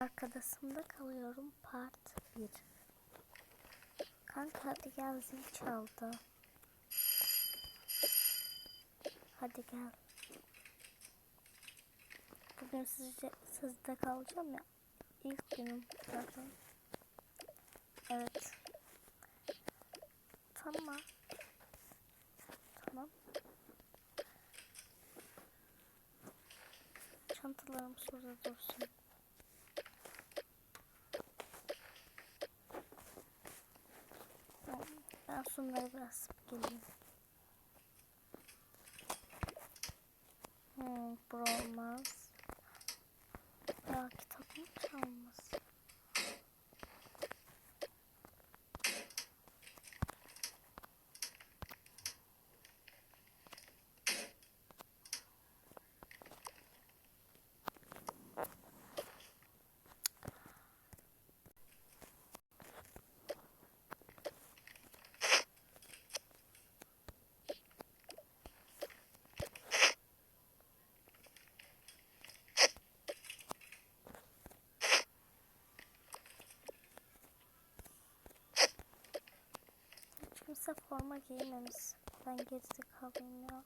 Arkadaşımda kalıyorum part 1. Kanka hadi gel zil çaldı. Hadi gel. Bugün sizce, sizde kalacağım ya. İlk günüm zaten. Evet. Tamam. Tamam. Çantalarım şurada dursun. Ben şunları biraz geleyim. Hmm, bu olmaz. Ya kitabım çalmaz. Kimse forma giymemiş. Ben geride kalayım ya.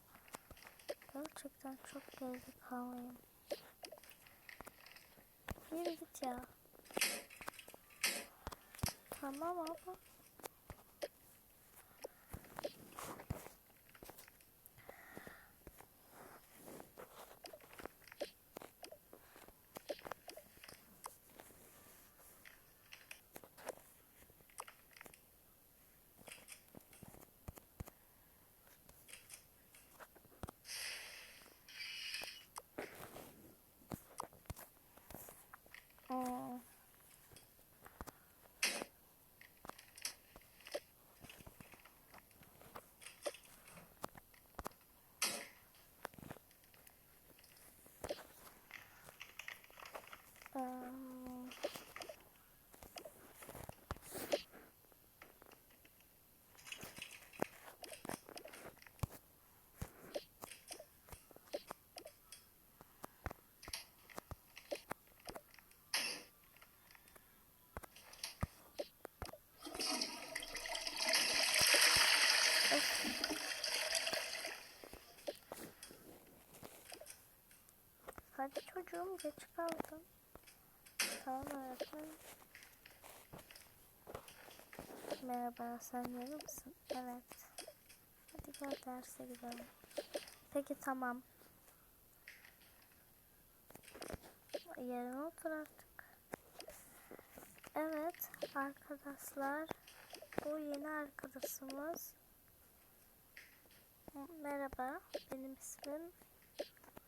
Gerçekten çok geride kalayım. Yürü git ya. Tamam ama. Hmm. Hadi çocuğum geç kaldın. Tamam öğretmenim. Merhaba sen yarı mısın? Evet. Hadi gel derse gidelim. Peki tamam. Yerine otur artık. Evet arkadaşlar. Bu yeni arkadaşımız. Merhaba benim ismim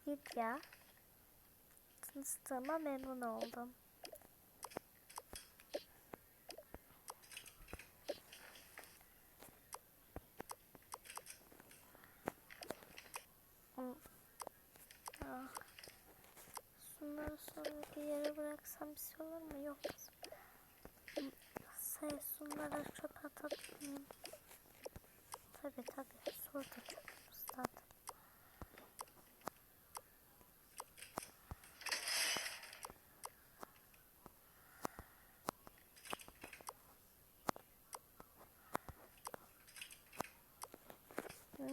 Lidya. Tanıştığıma memnun oldum. Ah. Şunları sonra bir yere bıraksam bir şey olur mu? Yok. Şey, şunları çöpe atabilir miyim? Tabii tabii. Şurada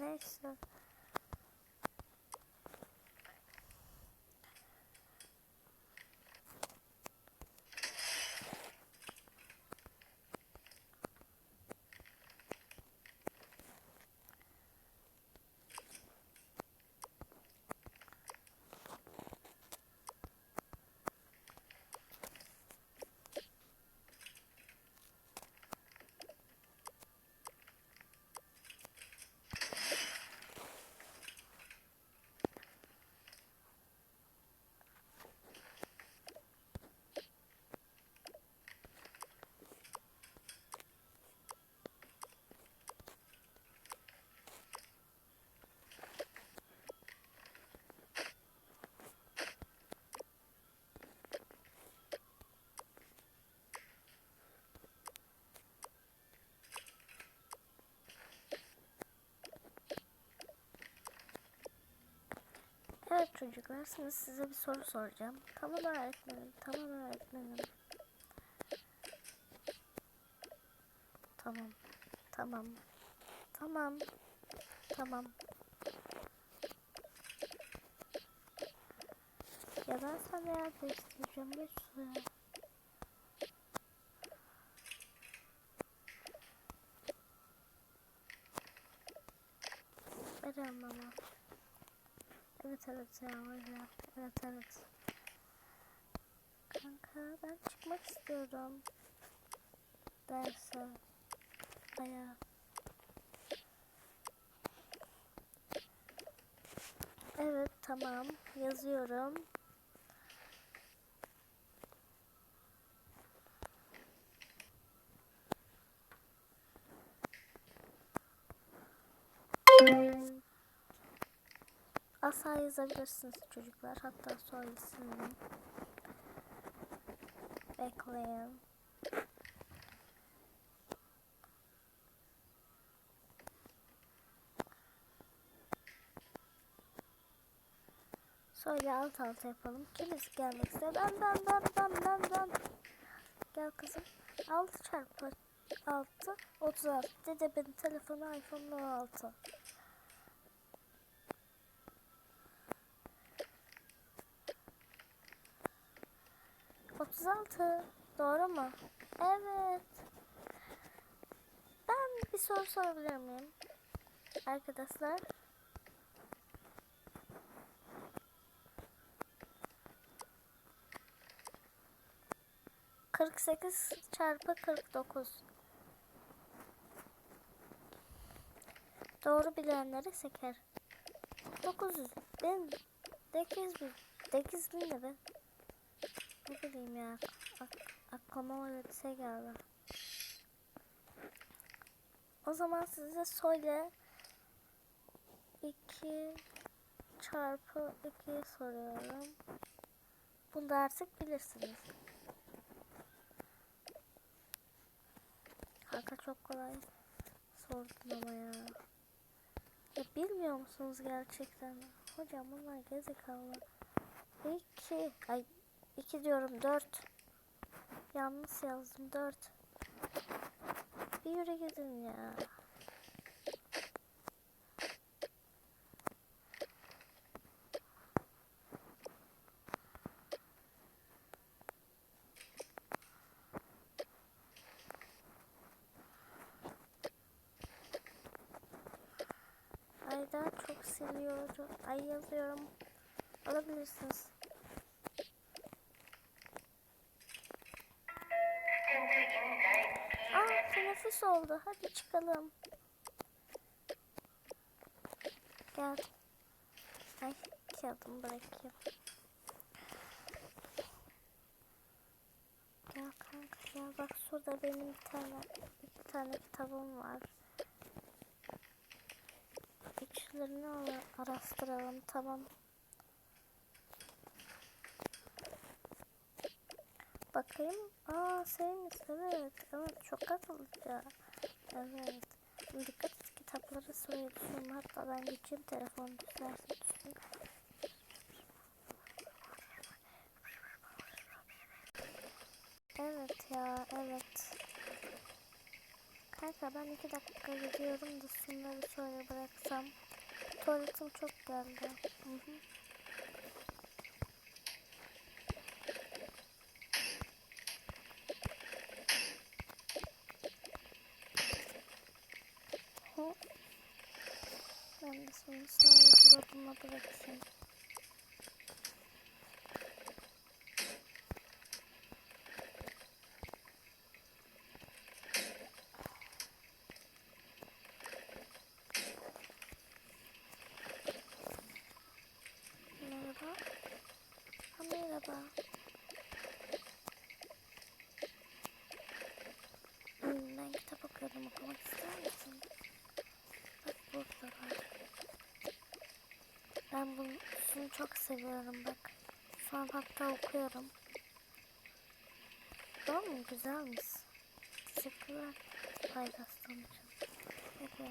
Neyse. Evet çocuklar şimdi size bir soru soracağım. Tamam öğretmenim, tamam öğretmenim. Tamam, tamam, tamam, tamam. Ya ben sana yer değiştireceğim bir süre. Veremem ama. Evet evet ya ya. Evet evet. Kanka ben çıkmak istiyorum. Derse. Aya. Evet tamam yazıyorum. Asa yazabilirsiniz çocuklar. Hatta soy ismini. Bekleyin. Şöyle alt alta yapalım. Kimisi gelmek istiyor? Ben ben ben ben ben ben. Gel kızım. 6 çarpı 6 36. Dede benim telefonu iPhone 16. Otuz altı. Doğru mu? Evet. Ben bir soru sorabilir miyim? Arkadaşlar. Kırk sekiz çarpı kırk dokuz. Doğru bilenleri seker. Dokuz yüz. Ben sekiz bin. Sekiz bin de ben. Ne bileyim ya. Ak aklıma öyle bir geldi. O zaman size söyle 2 çarpı 2'yi soruyorum. Bunu da artık bilirsiniz. Kanka çok kolay sordun ama ya. Ya bilmiyor musunuz gerçekten? Hocam bunlar gezekalı. 2 ay 2 diyorum 4. Yanlış yazdım 4. Bir yürü gidin ya. Ayda çok seviyorum. Ay yazıyorum. Alabilirsiniz. Teneffüs oldu. Hadi çıkalım. Gel. Ay kağıdımı bırakayım. Gel kanka gel bak şurada benim bir tane iki tane kitabım var. İçlerini ara- araştıralım tamam. Bakayım. Aa şeymiş evet. Çok akıllıca. Evet. Dikkat et kitapları sıraya düşüyorum. Hatta ben geçeyim telefonu düşerse düşsün. Evet ya evet. Kanka ben iki dakika gidiyorum da şunları şöyle bıraksam. Tuvaletim çok geldi. Hı. Hı. De şimdi şöyle dolabıma bırakayım. Merhaba. Ha, merhaba. Hmm, ben kitap okuyorum. Okumak ister misin? Bak burada var. Ben bunu şunu çok seviyorum bak. Şu an hatta okuyorum. Doğru mu? Güzelmiş. Teşekkürler. Faydasın için. Peki.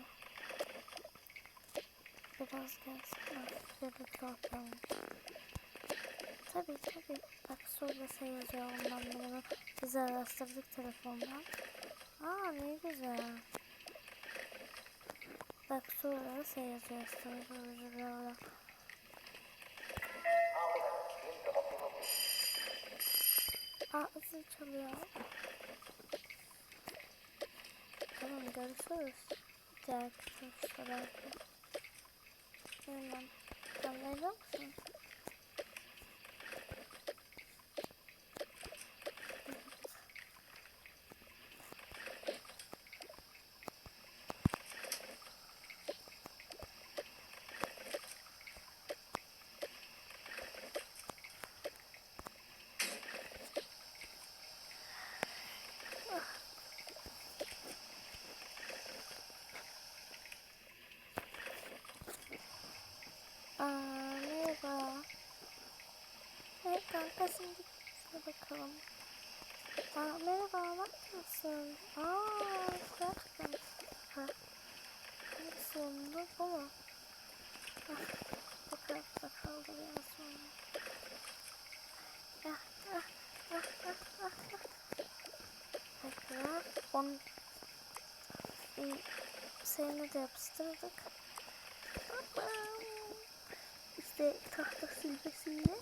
Biraz gelsin. Birlikte okuyalım. Tabii tabii. Bak şurada şey yazıyor ondan bunu. Biz araştırdık telefondan. Aa ne güzel. Bak sonra şey yazıyor. Sonra sonra. Zil çalıyor. Tamam görüşürüz. Diğer kısımda belki. Bilmem. Sen nerede musun? Aa merhaba. Hey kanka şimdi gel bakalım. Aa merhaba bak mısın? Aa gerçekten. Ha. Nasıl bu mu? Ah, bakalım bakalım biraz sonra. Ah ah ah ah ah ah. Bekle. On bir şeyini de yapıştırdık. İşte tahta silmesiyle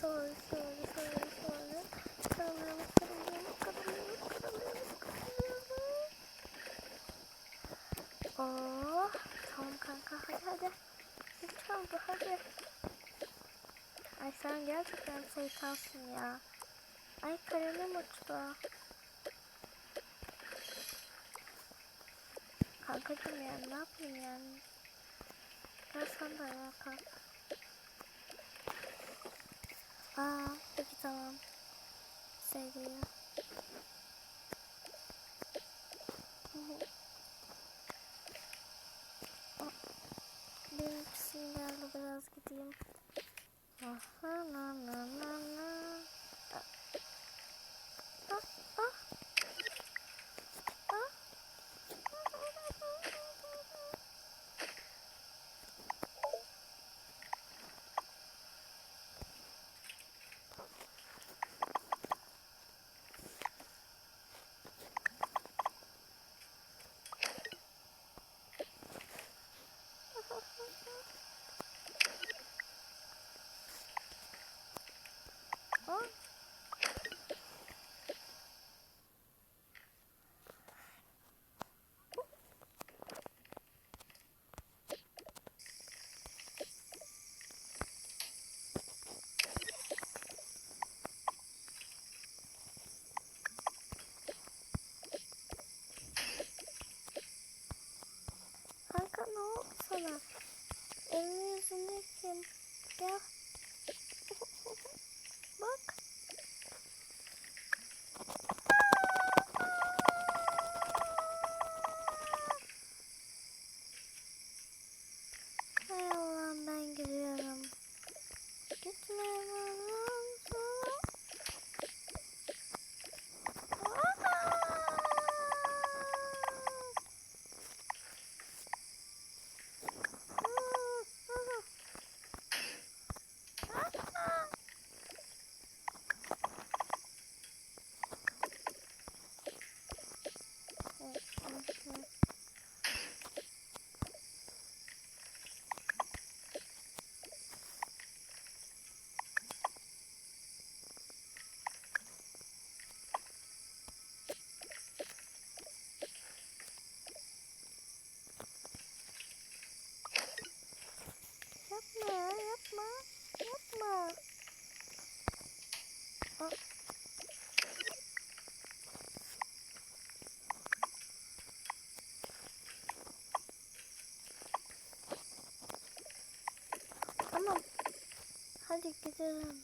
sonra sonra sonra sonra karalıyoruz karalıyoruz karalıyoruz karalıyoruz karalıyoruz. Oh tamam kanka hadi hadi. Zil çaldı hadi. Ay sen gerçekten şeytansın ya. Ay kalemim uçtu. Kankacım yani ne yapayım yani. Gel sen kalk. Aa peki tamam. Sevgilim. Hadi gidelim.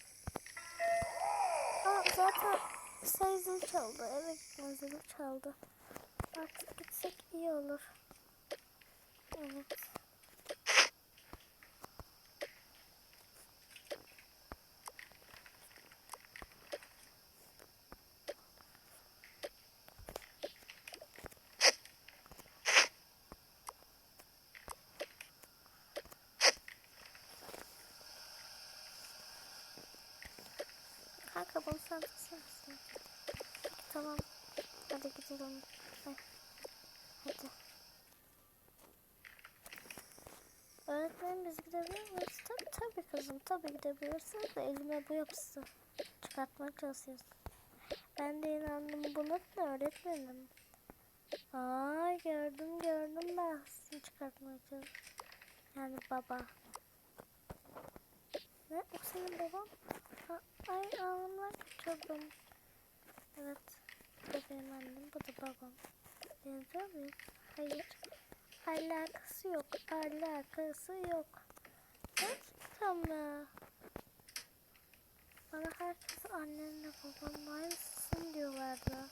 Aa, zaten şey zil çaldı. Eve gitme zili çaldı. Artık gitsek iyi olur. Evet. Kanka bunu sen? Peki tamam. Hadi gidelim. Hadi. Öğretmenim biz gidebilir miyiz? Tabii tabii kızım tabii gidebilirsiniz de elime bu yapısı çıkartmaya çalışıyoruz. Ben de inandım buna da öğretmenim. Ay gördüm gördüm ben sizin çıkartmaya çalışıyorum. Yani baba. Ne? O senin baban? Ha, ay ağlamlar kaçırdım. Evet. Bu annem, bu da babam. Benziyor muyuz? Hayır. Alakası yok. Alakası yok. Gerçekten mi? Bana herkes annenle babanın aynısısın diyorlardı.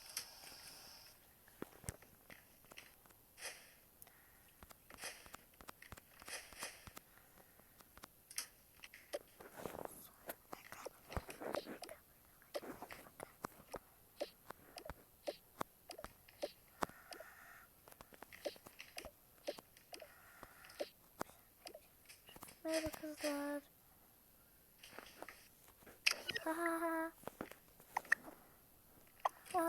Merhaba kızlar. Ha ha ha. Ha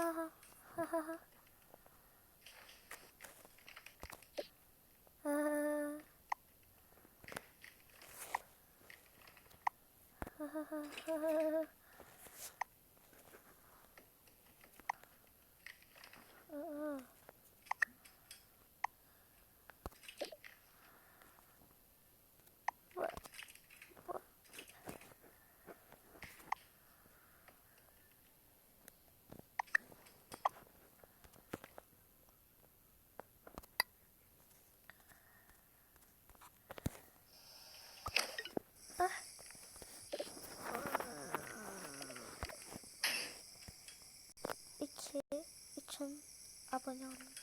ha ha ha İçin abone olun.